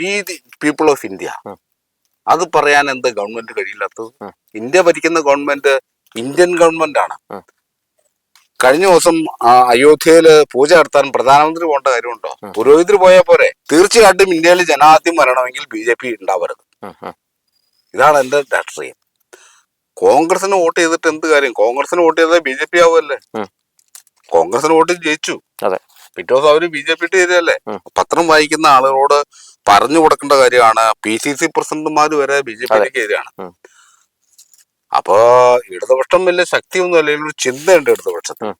We the people of India അത് പറയാൻ എന്ത് ഗവൺമെന്റ് കഴിയില്ലാത്തത്? ഇന്ത്യ ഭരിക്കുന്ന ഗവൺമെന്റ് ഇന്ത്യൻ ഗവൺമെന്റ് ആണ്. കഴിഞ്ഞ ദിവസം അയോധ്യയിൽ പൂജ നടത്താൻ പ്രധാനമന്ത്രി പോകേണ്ട കാര്യമുണ്ടോ. പുരോഹിതർ പോയാൽ പോരെ. തീർച്ചയായിട്ടും ഇന്ത്യയിൽ ജനാധിപത്യം വരണമെങ്കിൽ ബി ജെ പി ഉണ്ടാവരുത്. ഇതാണ് എന്റെ രാഷ്ട്രീയം. കോൺഗ്രസിന് വോട്ട് ചെയ്തിട്ട് എന്ത് കാര്യം? കോൺഗ്രസിന് വോട്ട് ചെയ്താൽ ബി ജെ പി ആവുമല്ലേ? കോൺഗ്രസിന് വോട്ട് ജയിച്ചു. പിറ്റേ ദിവസം അവർ ബി ജെ പി ഇട്ട്. പത്രം വായിക്കുന്ന ആളുകളോട് പറഞ്ഞു കൊടുക്കേണ്ട കാര്യമാണ്. പി സി സി പ്രസിഡന്റുമാർ വരെ ബി ജെ പിക്ക് എതിരാണ്. അപ്പോ ഇടതുപക്ഷം വലിയ ശക്തിയൊന്നും അല്ലെങ്കിൽ ഒരു ചിന്തയുണ്ട് ഇടതുപക്ഷത്തിന്.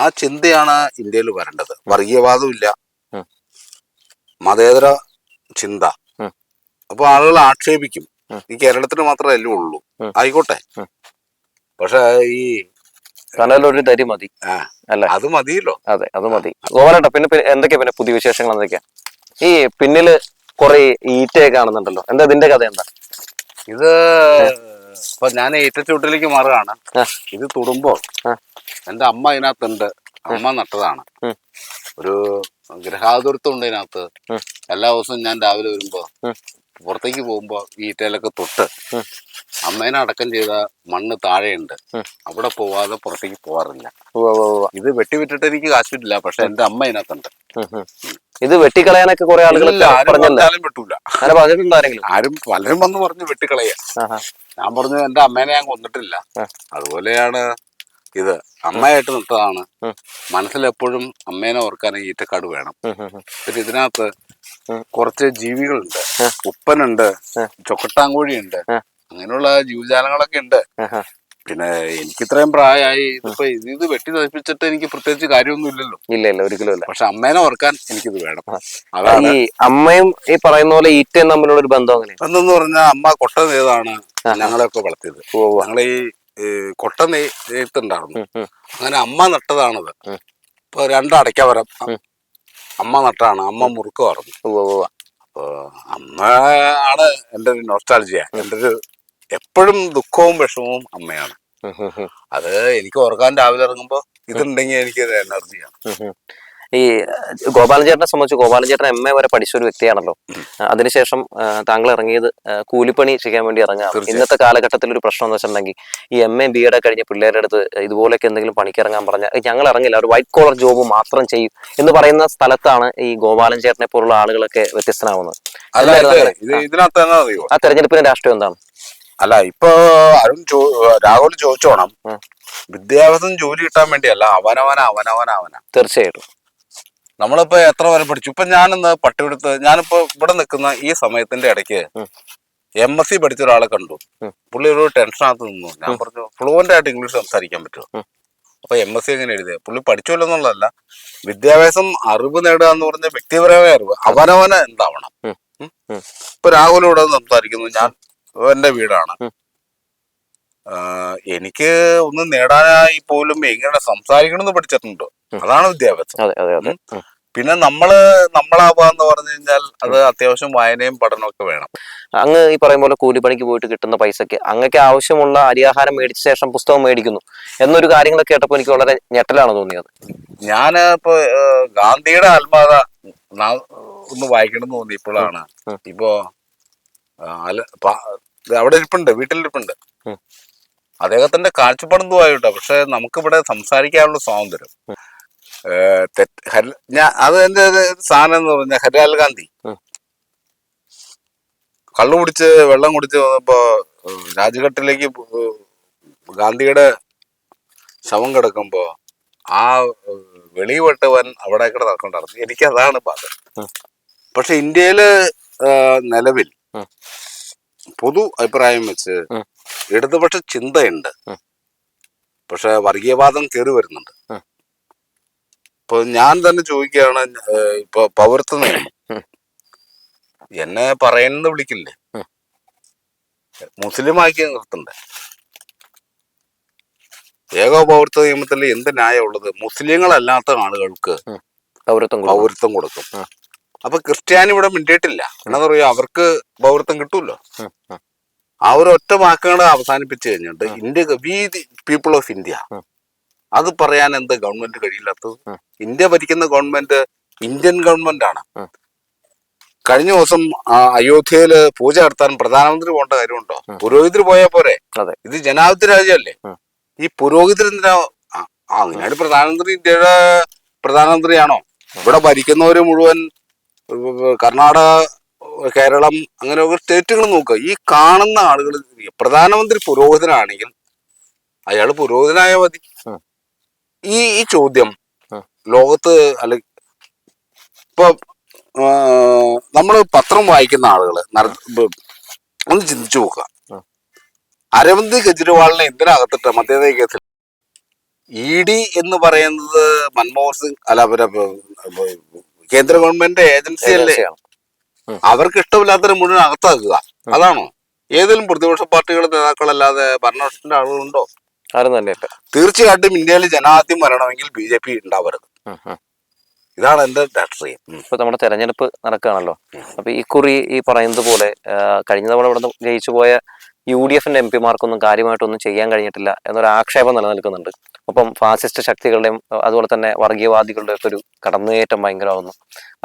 ആ ചിന്തയാണ് ഇന്ത്യയിൽ വരേണ്ടത്. വർഗീയവാദമില്ല ഇല്ല. മതേതര ചിന്ത. അപ്പൊ ആളുകൾ ആക്ഷേപിക്കും. ഈ കേരളത്തിന് മാത്രമേ എല്ലാം ഉള്ളൂ. ആയിക്കോട്ടെ. പക്ഷെ ഈ ഒരു തരി മതി. അത് മതിയല്ലോ. അതെ അത് മതി. പിന്നെ എന്തൊക്കെയാ പിന്നെ പുതിയ വിശേഷങ്ങൾ എന്തൊക്കെയാ? ഈ പിന്നിൽ കുറെ ഈറ്റയെ കാണുന്നുണ്ടല്ലോ. എന്താ ഇതിന്റെ കഥ എന്താ? ഇത് ഇപ്പൊ ഞാൻ ഏറ്റച്ചൂട്ടിലേക്ക് മാറുകയാണ്. ഇത് തുടുമ്പോ. എന്റെ അമ്മ ഇതിനകത്തുണ്ട്. അമ്മ നട്ടതാണ്. ഒരു ഗ്രഹാതുരത്വം ഉണ്ട് ഇതിനകത്ത്. എല്ലാ ദിവസവും ഞാൻ രാവിലെ വരുമ്പോ. പുറത്തേക്ക് പോകുമ്പോ ഈ ഈറ്റയിലൊക്കെ തൊട്ട് അമ്മേനെ അടക്കം ചെയ്ത മണ്ണ് താഴെയുണ്ട്. അവിടെ പോവാതെ പുറത്തേക്ക് പോവാറില്ല. ഇത് വെട്ടിവിട്ടിട്ട് എനിക്ക് കാശിട്ടില്ല പക്ഷെ എന്റെ അമ്മ ഇതിനകത്തുണ്ട്. ഇത് വെട്ടിക്കളയാനൊക്കെ കുറെ ആളുകൾ വെട്ടൂല. ആരും പലരും വന്ന് പറഞ്ഞു വെട്ടിക്കളയ. ഞാൻ പറഞ്ഞു എന്റെ അമ്മേനെ ഞാൻ കൊന്നിട്ടില്ല. അതുപോലെയാണ് ഇത് അമ്മയായിട്ട് നിട്ടതാണ്. മനസ്സിലെപ്പോഴും അമ്മേനെ ഓർക്കാൻ ഈറ്റക്കാട് വേണം. പിന്നെ ഇതിനകത്ത്. കുറച്ച് ജീവികളുണ്ട്. ഉപ്പനുണ്ട്. ചൊക്കട്ടാങ്കോഴിയുണ്ട്. അങ്ങനെയുള്ള ജീവജാലങ്ങളൊക്കെ ഉണ്ട് പിന്നെ എനിക്ക് ഇത്രയും പ്രായമായി ഇതിപ്പോ ഇത് ഇത് വെട്ടി നശിപ്പിച്ചിട്ട് എനിക്ക് പ്രത്യേകിച്ച് കാര്യമൊന്നും ഇല്ലല്ലോ ഇല്ല ഇല്ല ഒരിക്കലും ഇല്ല പക്ഷെ അമ്മേനെ ഓർക്കാൻ എനിക്കിത് വേണം അതാണ് ഈ അമ്മയും ഈ പറയുന്ന പോലെ ഈറ്റയും തമ്മിലുള്ള ഒരു ബന്ധം അങ്ങനെ എന്ന് പറഞ്ഞാൽ അമ്മ കൊട്ട നെയ്താണ് ആഹാ. ഞങ്ങളെയൊക്കെ വളർത്തിയത് ഞങ്ങളെ ഈ കൊട്ട നേരിട്ടുണ്ടായിരുന്നു. അങ്ങനെ അമ്മ നട്ടതാണത്. ഇപ്പൊ രണ്ട് അടയ്ക്കവരം അമ്മ നട്ടാണ്. അമ്മ മുറുക്ക് പറഞ്ഞു. അപ്പൊ അമ്മ ആണ് എന്റെ ഒരു നോസ്റ്റാളജിയ എന്റെ ഒരു എപ്പോഴും ദുഃഖവും വിഷമവും അമ്മയാണ്. അത് എനിക്ക് ഓർക്കാൻ രാവിലെ ഇറങ്ങുമ്പോ ഇതുണ്ടെങ്കിൽ എനിക്ക് എനർജിയാണ് ഈ ഗോപാലൻ ചേട്ടനെ സംബന്ധിച്ച് ഗോപാലൻ ചേട്ടൻ എം എ വരെ പഠിച്ച ഒരു വ്യക്തിയാണല്ലോ. അതിനുശേഷം താങ്കൾ ഇറങ്ങിയത് കൂലിപ്പണി ചെയ്യാൻ വേണ്ടി ഇറങ്ങാം ഇന്നത്തെ കാലഘട്ടത്തിൽ ഒരു പ്രശ്നം എന്ന് വെച്ചിട്ടുണ്ടെങ്കിൽ ഈ എം എ ബി എഡ് കഴിഞ്ഞ പിള്ളേരുടെ അടുത്ത് ഇതുപോലെയൊക്കെ എന്തെങ്കിലും പണിക്ക് ഇറങ്ങാൻ പറഞ്ഞാൽ ഞങ്ങൾ ഇറങ്ങില്ല. ഒരു വൈറ്റ് കോളർ ജോബ് മാത്രം ചെയ്യും. എന്ന് പറയുന്ന സ്ഥലത്താണ് ഈ ഗോപാലൻ ചേട്ടനെ പോലുള്ള ആളുകളൊക്കെ വ്യത്യസ്തനാവുന്നത്. ആ. തെരഞ്ഞെടുപ്പിന്റെ രാഷ്ട്രീയം എന്താണ്? അല്ല ഇപ്പൊ അരുൺ രാഹുൽ ചോദിച്ചോണം. വിദ്യാഭ്യാസം ജോലി കിട്ടാൻ വേണ്ടിയല്ല അവനവന അവനവന അവന. തീർച്ചയായിട്ടും. നമ്മളിപ്പോ എത്ര വരെ പഠിച്ചു? ഇപ്പൊ ഞാനിന്ന് പട്ടിയെടുത്ത് ഞാനിപ്പോ ഇവിടെ നിൽക്കുന്ന ഈ സമയത്തിന്റെ ഇടയ്ക്ക്. എം എസ് സി പഠിച്ച ഒരാളെ കണ്ടു. പുള്ളി ഒരു ടെൻഷനകത്ത് നിന്നു. ഞാൻ പറഞ്ഞു ഫ്ലുവന്റ് ആയിട്ട് ഇംഗ്ലീഷ് സംസാരിക്കാൻ പറ്റുമോ. അപ്പൊ എം എസ് സി എങ്ങനെ എഴുതിയത് പുള്ളി പഠിച്ചല്ലോ എന്നുള്ളതല്ല വിദ്യാഭ്യാസം അറിവ് നേടുക എന്ന് പറഞ്ഞ വ്യക്തിപരമായ അറിവ് അവനവനെ എന്താവണം. ഇപ്പൊ രാഹുൽ ഇവിടെ സംസാരിക്കുന്നു ഞാൻ എന്റെ വീടാണ്. എനിക്ക് ഒന്ന് നേടാനായി പോലും എങ്ങനെ സംസാരിക്കണം എന്ന് പഠിച്ചിട്ടുണ്ടോ. അതാണ് വിദ്യാഭ്യാസം. അതെ അതെ അതെ. പിന്നെ നമ്മൾ നമ്മളാവുക എന്ന് പറഞ്ഞു കഴിഞ്ഞാൽ അത് അത്യാവശ്യം വായനയും പഠനവും ഒക്കെ വേണം. അങ്ങ് ഈ പറയും പോലെ കൂലിപ്പണിക്ക് പോയിട്ട് കിട്ടുന്ന പൈസക്ക് അങ്ങക്ക് ആവശ്യമുള്ള അരിയാഹാരം മേടിച്ച ശേഷം പുസ്തകം മേടിക്കുന്നു എന്നൊരു കാര്യങ്ങളൊക്കെ കേട്ടപ്പോൾ എനിക്ക് വളരെ ഞെട്ടലാണ് തോന്നിയത്. ഞാൻ ഇപ്പൊ ഗാന്ധിയുടെ ആത്മകഥ ഒന്ന് വായിക്കണം എന്ന് തോന്നി ഇപ്പോഴാണ്. ഇപ്പോ അവിടെ ഇരിപ്പുണ്ട് വീട്ടിലിരിപ്പുണ്ട്. ഇരിപ്പുണ്ട് അദ്ദേഹത്തിന്റെ കാഴ്ചപ്പാടെന്തുമായിട്ടോ പക്ഷെ നമുക്കിവിടെ സംസാരിക്കാനുള്ള സ്വാതന്ത്ര്യം. ഞാൻ അത് എന്റെ സാധനം എന്ന് പറഞ്ഞ ഹരിലാൽ ഗാന്ധി. കള്ളു കുടിച്ച് വെള്ളം കുടിച്ച് വന്നപ്പോ രാജ്ഘട്ടിലേക്ക് ഗാന്ധിയുടെ ശവം കിടക്കുമ്പോ ആ വെളിവെട്ടവൻ അവിടെ കൂടെ നടക്കണ്ടായിരുന്നു എനിക്ക് അതാണ് ബാധ പക്ഷെ ഇന്ത്യയിൽ നിലവിൽ പൊതു അഭിപ്രായം വെച്ച്. ഇടതുപക്ഷ ചിന്തയുണ്ട്. പക്ഷെ വർഗീയവാദം കയറി വരുന്നുണ്ട്. ഇപ്പൊ ഞാൻ തന്നെ ചോദിക്കുകയാണ് ഇപ്പൊ പൗരത്വ നിയമം. എന്നെ പറയുന്നത് വിളിക്കില്ലേ. മുസ്ലിം ആക്കി നിർത്തണ്ടേ ഏകോ പൗരത്വ നിയമത്തിൽ എന്ത് ന്യായമുള്ളത് മുസ്ലിങ്ങളല്ലാത്ത ആളുകൾക്ക് പൗരത്വം. പൗരത്വം കൊടുക്കും. അപ്പൊ ക്രിസ്ത്യാനി ഇവിടെ മിണ്ടിയിട്ടില്ല എന്നാ പറയുക അവർക്ക് പൗരത്വം കിട്ടൂല്ലോ. ആ ഒരു ഒറ്റ വാക്കുകൾ അവസാനിപ്പിച്ചു കഴിഞ്ഞിട്ട് India we the people of India. അത് പറയാൻ എന്ത് ഗവൺമെന്റ് കഴിയില്ലാത്തത്? ഇന്ത്യ ഭരിക്കുന്ന ഗവൺമെന്റ് ഇന്ത്യൻ ഗവൺമെന്റ് ആണ്. കഴിഞ്ഞ ദിവസം അയോധ്യയിൽ പൂജ നടത്താൻ പ്രധാനമന്ത്രി പോകേണ്ട കാര്യമുണ്ടോ? പുരോഹിതർ പോയാൽ പോരെ. ഇത് ജനാധിപത്യ രാജ്യമല്ലേ? ഈ പുരോഹിതർ എന്തിനാ അങ്ങനെയാണ് പ്രധാനമന്ത്രി ഇന്ത്യയുടെ പ്രധാനമന്ത്രിയാണോ? ഇവിടെ ഭരിക്കുന്നവര് മുഴുവൻ കർണാടക കേരളം അങ്ങനെ സ്റ്റേറ്റുകൾ നോക്കുക. ഈ കാണുന്ന ആളുകൾ പ്രധാനമന്ത്രി പുരോഹിതനാണെങ്കിൽ അയാൾ പുരോഹിതനായ മതി. ഈ ഈ ചോദ്യം. ലോകത്ത് അല്ല ഇപ്പൊ നമ്മൾ പത്രം വായിക്കുന്ന ആളുകൾ ഒന്ന് ചിന്തിച്ചു നോക്കുക. അരവിന്ദ് കെജ്രിവാളിനെ എന്തിനകത്തിട്ട് മധ്യതേ കേസിൽ ഇ ഡി എന്ന് പറയുന്നത് മൻമോഹൻ സിംഗ് അല്ല കേന്ദ്ര ഗവൺമെന്റ് ഏജൻസി അല്ലേ? അവർക്ക് ഇഷ്ടമില്ലാത്തതിന് മുഴുവൻ അകത്താക്കുക. അതാണോ? ഏതെങ്കിലും പ്രതിപക്ഷ പാർട്ടികളുടെ നേതാക്കളല്ലാതെ ഭരണപക്ഷത്തിന്റെ ആളുകളുണ്ടോ? ആരും തന്നെ തീർച്ചയായിട്ടും ഇന്ത്യയിൽ ജനാധിപത്യം വരണമെങ്കിൽ ബി ജെ പി ഉണ്ടാവരുത്. ഇതാണ് എന്റെ രാഷ്ട്രീയം. ഇപ്പൊ നമ്മുടെ തെരഞ്ഞെടുപ്പ് നടക്കുകയാണല്ലോ. അപ്പൊ ഈ കുറി ഈ പറയുന്നത് പോലെ കഴിഞ്ഞ തവണ ഇവിടെ ജയിച്ചു പോയ യു ഡി എഫിന്റെ എം പിമാർക്കൊന്നും കാര്യമായിട്ടൊന്നും ചെയ്യാൻ കഴിഞ്ഞിട്ടില്ല എന്നൊരു ആക്ഷേപം നിലനിൽക്കുന്നുണ്ട്. ഒപ്പം ഫാസിസ്റ്റ് ശക്തികളുടെയും അതുപോലെ തന്നെ വർഗീയവാദികളുടെ ഒക്കെ ഒരു കടന്നുകയറ്റം ഭയങ്കരമാകുന്നു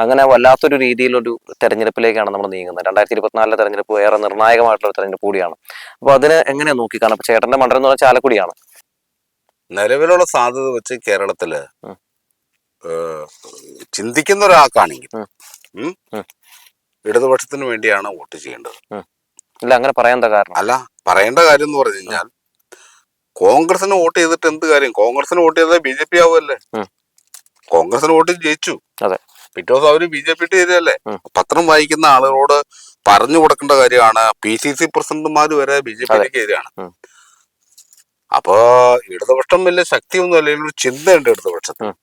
അങ്ങനെ വല്ലാത്തൊരു രീതിയിലൊരു തെരഞ്ഞെടുപ്പിലേക്കാണ് നമ്മൾ നീങ്ങുന്നത്. രണ്ടായിരത്തി ഇരുപത്തിനാലിലെ തെരഞ്ഞെടുപ്പ് ഏറെ നിർണായകമായിട്ടുള്ള തെരഞ്ഞെടുപ്പ് കൂടിയാണ്. അപ്പൊ അതിന് എങ്ങനെ നോക്കി? കാണാം ചേട്ടന്റെ മണ്ഡലം എന്ന് പറഞ്ഞാൽ ചാലക്കുടിയാണ്. നിലവിലുള്ള സാധ്യത വെച്ച് കേരളത്തിൽ ചിന്തിക്കുന്ന ഒരാൾക്കാണെങ്കിൽ. ഇടതുപക്ഷത്തിന് വേണ്ടിയാണ് വോട്ട് ചെയ്യേണ്ടത്. ഇല്ല അങ്ങനെ പറയാൻ എന്താ കാരണം അല്ല പറയേണ്ട കാര്യം എന്ന് പറഞ്ഞു കഴിഞ്ഞാൽ കോൺഗ്രസിന് വോട്ട് ചെയ്തിട്ട് എന്ത് കാര്യം കോൺഗ്രസിന് വോട്ട് ചെയ്താൽ ബി ജെ പി ആവുമല്ലേ. കോൺഗ്രസിന് വോട്ട് ജയിച്ചു അതെ. പിറ്റേ ദിവസം അവർ ബി ജെ പി ചെയ്തല്ലേ. പത്രം വായിക്കുന്ന ആളുകളോട് പറഞ്ഞു കൊടുക്കേണ്ട കാര്യമാണ് പി സി സി പ്രസിഡന്റുമാര് വരെ ബി ജെ പിയിലേക്ക് എതിരാണ്. അപ്പോ ഇടതുപക്ഷം വലിയ ശക്തിയൊന്നും അല്ലെങ്കിൽ ഒരു ചിന്തയുണ്ട് ഇടതുപക്ഷത്തിന് ഉം.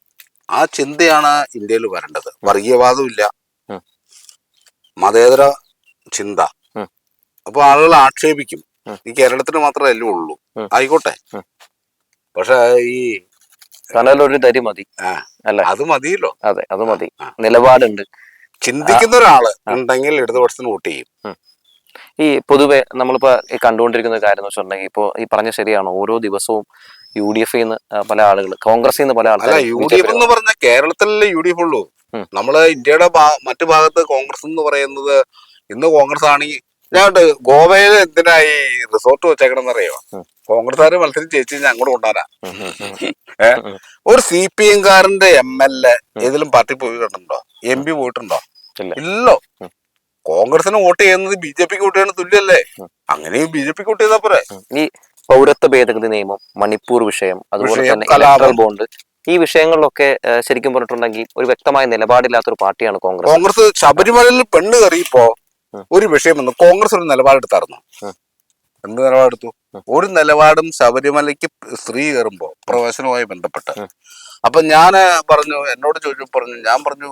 ആ ചിന്തയാണ് ഇന്ത്യയിൽ വരേണ്ടത് വർഗീയവാദമില്ല ഇല്ല മതേതര ചിന്ത. അപ്പൊ ആളുകൾ ആക്ഷേപിക്കും. ഈ കേരളത്തിന് മാത്രമല്ലേ ഉള്ളൂ. ആയിക്കോട്ടെ. പക്ഷെ ഈ കനലൊരു തരി മതി. അല്ല? അത് മതിയല്ലോ. അതെ അത് മതി. നിലപാടുണ്ട്. ചിന്തിക്കുന്ന ഒരാൾ ഉണ്ടെങ്കിൽ ഇടതുപക്ഷത്തിന് വോട്ട് ചെയ്യും. ഈ പൊതുവെ നമ്മളിപ്പോ ഈ കണ്ടുകൊണ്ടിരിക്കുന്ന കാര്യം എന്ന് വെച്ചിട്ടുണ്ടെങ്കിൽ ഇപ്പോ ഈ പറഞ്ഞ ശരിയാണ്. ഓരോ ദിവസവും യു ഡി എഫ് പല ആളുകൾ കോൺഗ്രസ് പല ആൾക്കാർ യു ഡി എഫ് എന്ന് പറഞ്ഞ കേരളത്തിലല്ലേ യു ഡി എഫ് ഉള്ളൂ നമ്മൾ ഇന്ത്യയുടെ മറ്റു ഭാഗത്ത് കോൺഗ്രസ് എന്ന് പറയുന്നത് ഇന്ന് കോൺഗ്രസ് ആണെങ്കിൽ ഞാൻ ഗോവയിൽ ഈ റിസോർട്ട് വെച്ചേക്കണം അറിയോ കോൺഗ്രസ് കോൺഗ്രസ്സുകാര് മത്സരം ചേച്ചി ഞാൻ അങ്ങോട്ട് കൊണ്ടുവരാ ഒരു സി പി എംകാരന്റെ എം എൽ എ ഏതെങ്കിലും പാർട്ടി പോയി കണ്ടിട്ടുണ്ടോ എം പി പോയിട്ടുണ്ടോ? ഇല്ല. കോൺഗ്രസിന് വോട്ട് ചെയ്യുന്നത് ബി ജെ പിക്ക് വോട്ട് ചെയ്യുന്നത് തുല്യല്ലേ? അങ്ങനെയും ബി ജെ പിക്ക് വോട്ട് ചെയ്താ പോരെ. ഈ പൗരത്വ ഭേദഗതി നിയമം മണിപ്പൂർ വിഷയം അതുപോലെ തന്നെ. ബോണ്ട് ഈ വിഷയങ്ങളിലൊക്കെ ശരിക്കും പറഞ്ഞിട്ടുണ്ടെങ്കിൽ ഒരു വ്യക്തമായ നിലപാടില്ലാത്തൊരു പാർട്ടിയാണ് കോൺഗ്രസ്. കോൺഗ്രസ് ശബരിമലയിൽ പെണ്ണ് കയറിയപ്പോ. ഒരു വിഷയം വന്നു കോൺഗ്രസ് ഒരു നിലപാടെടുത്തായിരുന്നു. എന്ത് നിലപാടെടുത്തു. ഒരു നിലപാടും ശബരിമലയ്ക്ക് സ്ത്രീ കയറുമ്പോ പ്രവേശനവുമായി ബന്ധപ്പെട്ട്. അപ്പൊ ഞാൻ പറഞ്ഞു എന്നോട് ചോദിച്ചു പറഞ്ഞു ഞാൻ പറഞ്ഞു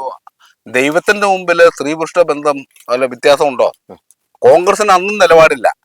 ദൈവത്തിന്റെ മുമ്പിൽ സ്ത്രീ പുരുഷ ബന്ധം അല്ല വ്യത്യാസം ഉണ്ടോ ഉം. കോൺഗ്രസിന് അന്നും നിലപാടില്ല